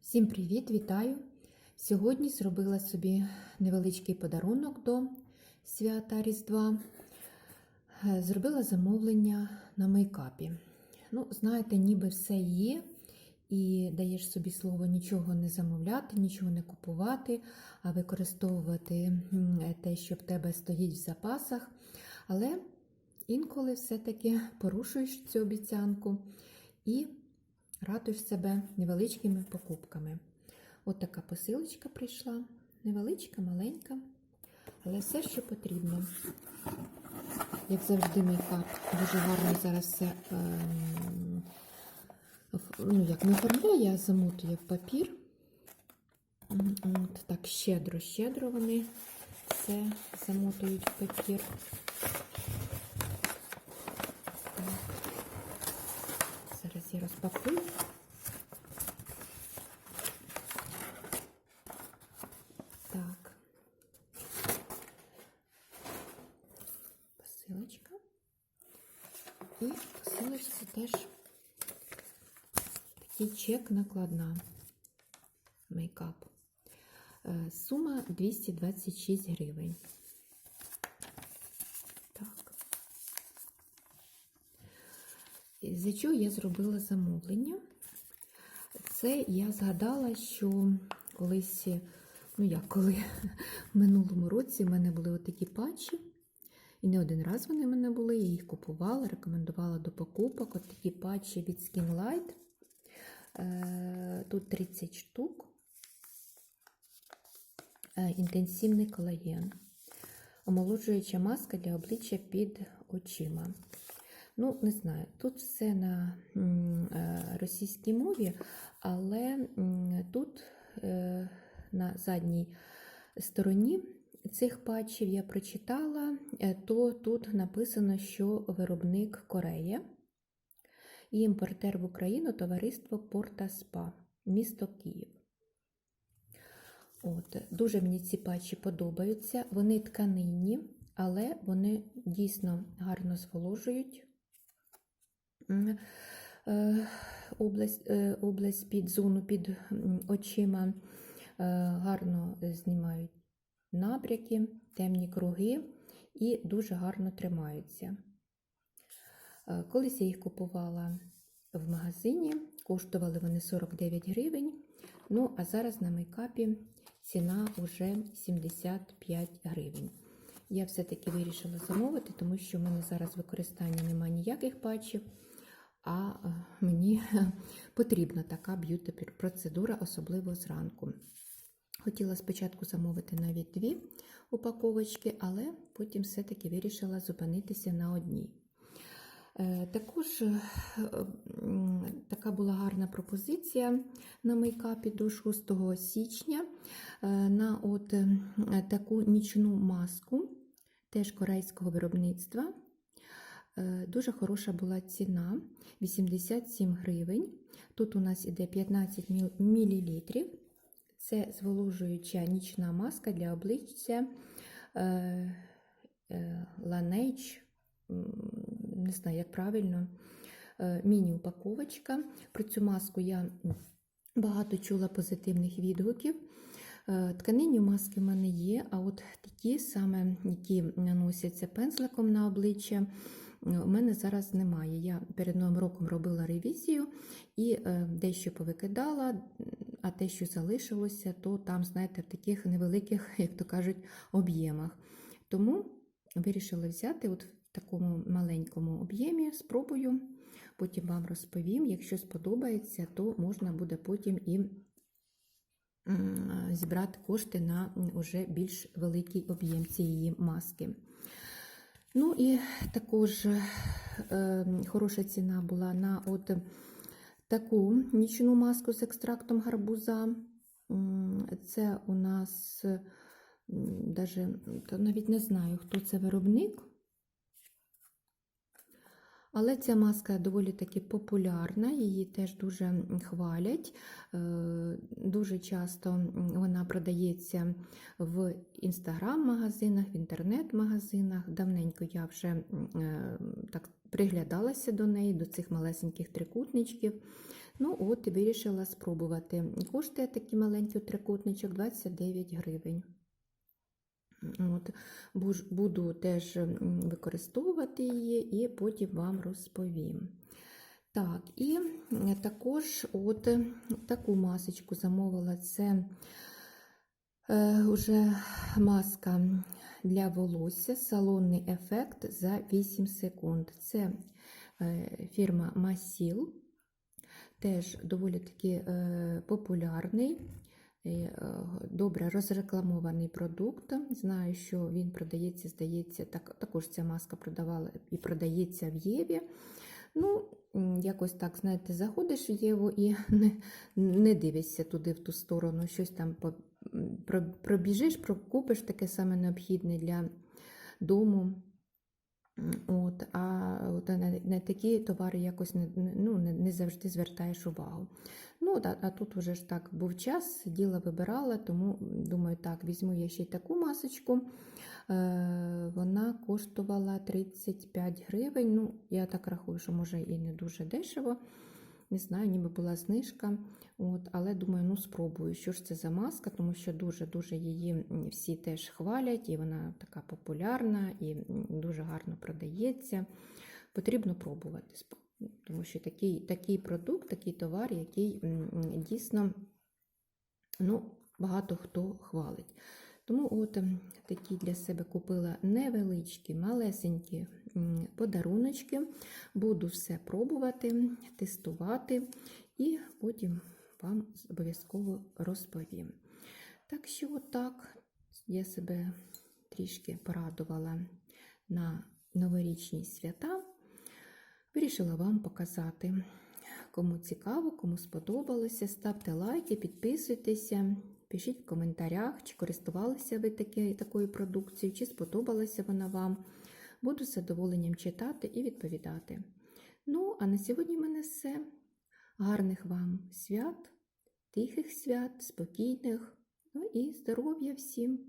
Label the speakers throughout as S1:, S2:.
S1: Всім привіт, вітаю! Сьогодні зробила собі невеличкий подарунок до свята Різдва. Зробила замовлення на мейкапі. Ну, знаєте, ніби все є, і даєш собі слово нічого не замовляти, нічого не купувати, а використовувати те, що в тебе стоїть в запасах. Але інколи все-таки порушуєш цю обіцянку і радуєш себе невеличкими покупками. От така посилочка прийшла. Невеличка, маленька, але все, що потрібно. Як завжди, мейкап дуже гарно зараз все ем, оф- ну, як не оформляє, а замотує в папір. От так щедро-щедро вони все замотують в папір. Зараз я розпакую. Так. Посилочка. І в посилочці теж такий чек накладна. Мейкап. Е, Сума 226 гривень. Так. За чого я зробила замовлення? Це я згадала, що колись, ну як коли в минулому році в мене були отакі патчі, і не один раз вони в мене були, я їх купувала, рекомендувала до покупок. От такі патчі від Skin Light. Е, Тут 30 штук. Е, Інтенсивний колаген. Омолоджуюча маска для обличчя під очима. Ну, не знаю, тут все на е, російській мові, але тут на задній стороні цих патчів я прочитала, е, то тут написано, що виробник Корея і імпортер в Україну товариство Порта Спа, місто Київ. От, дуже мені ці патчі подобаються. Вони тканинні, але вони дійсно гарно зволожують е, область, е, область під зону під очима, гарно знімають набряки, темні круги і дуже гарно тримаються. Е, Колись я їх купувала в магазині, коштували вони 49 гривень. Ну, а зараз на мейкапі ціна вже 75 гривень. Я все-таки вирішила замовити, тому що в мене зараз використання немає ніяких патчів, а е, мені потрібна така б'юті-процедура, особливо зранку. Хотіла спочатку замовити навіть дві упаковочки, але потім все-таки вирішила зупинитися на одній. Е, Також е, така була гарна пропозиція на мейкапі до 6 січня е, на от таку нічну маску, теж корейського виробництва. Дуже хороша була ціна 87 гривень. Тут у нас іде 15 мл. Це зволожуюча нічна маска для обличчя е, е, Laneige, не знаю, як правильно, е, міні-упаковочка. Про цю маску я багато чула позитивних відгуків. Тканинні маски в мене є, а от такі саме, які наносяться пензликом на обличчя, у мене зараз немає. Я перед новим роком робила ревізію і дещо повикидала, а те, що залишилося, то там, знаєте, в таких невеликих, як то кажуть, об'ємах. Тому вирішила взяти от в такому маленькому об'ємі, спробую, потім вам розповім. Якщо сподобається, то можна буде потім і зібрати кошти на м, уже більш великий об'єм цієї маски. Ну і також е, хороша ціна була на от таку нічну маску з екстрактом гарбуза. Це у нас даже, навіть не знаю, хто це виробник. Але ця маска доволі таки популярна, її теж дуже хвалять. Е, Дуже часто вона продається в інстаграм-магазинах, в інтернет-магазинах. Давненько я вже е, так приглядалася до неї, до цих малесеньких трикутничків. Ну, от і вирішила спробувати. Коштує такий маленький трикутничок 29 гривень. От, буду теж використовувати її і потім вам розповім. Так, і також от таку масочку замовила. Це уже маска для волосся, салонний ефект за 8 секунд. Це е, фірма Масіл, теж доволі таки е, популярний. е, Добре розрекламований продукт. Знаю, що він продається, здається, так, також ця маска продавала і продається в Єві. Ну, якось так, знаєте, заходиш в Єву і не, не дивишся туди, в ту сторону, щось там пробіжиш, прокупиш таке саме необхідне для дому. От, а от на, на такі товари якось не, ну, не, не завжди звертаєш увагу. Ну, а, а тут уже ж так був час, сиділа, вибирала, тому думаю, так, візьму я ще й таку масочку. Е, вона коштувала 35 гривень. Ну, я так рахую, що може і не дуже дешево. Не знаю, ніби була знижка. От, але думаю, ну спробую, що ж це за маска, тому що дуже-дуже її всі теж хвалять, і вона така популярна і дуже гарно продається. Потрібно пробувати, тому що такий, такий продукт, такий товар, який дійсно ну, багато хто хвалить. Тому от ем, такі для себе купила невеличкі, малесенькі подаруночки. Буду все пробувати, тестувати і потім вам обов'язково розповім. Так що, отак, я себе трішки порадувала на новорічні свята. Вирішила вам показати. Кому цікаво, кому сподобалося, ставте лайки, підписуйтеся, пишіть в коментарях, чи користувалися ви таки, такою продукцією, чи сподобалася вона вам. Буду з задоволенням читати і відповідати. Ну, а на сьогодні в мене все. Гарних вам свят, тихих свят, спокійних, ну і здоров'я всім,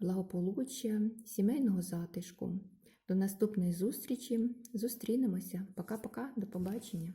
S1: благополуччя, сімейного затишку. До наступної зустрічі. Зустрінемося. Пока-пока, до побачення.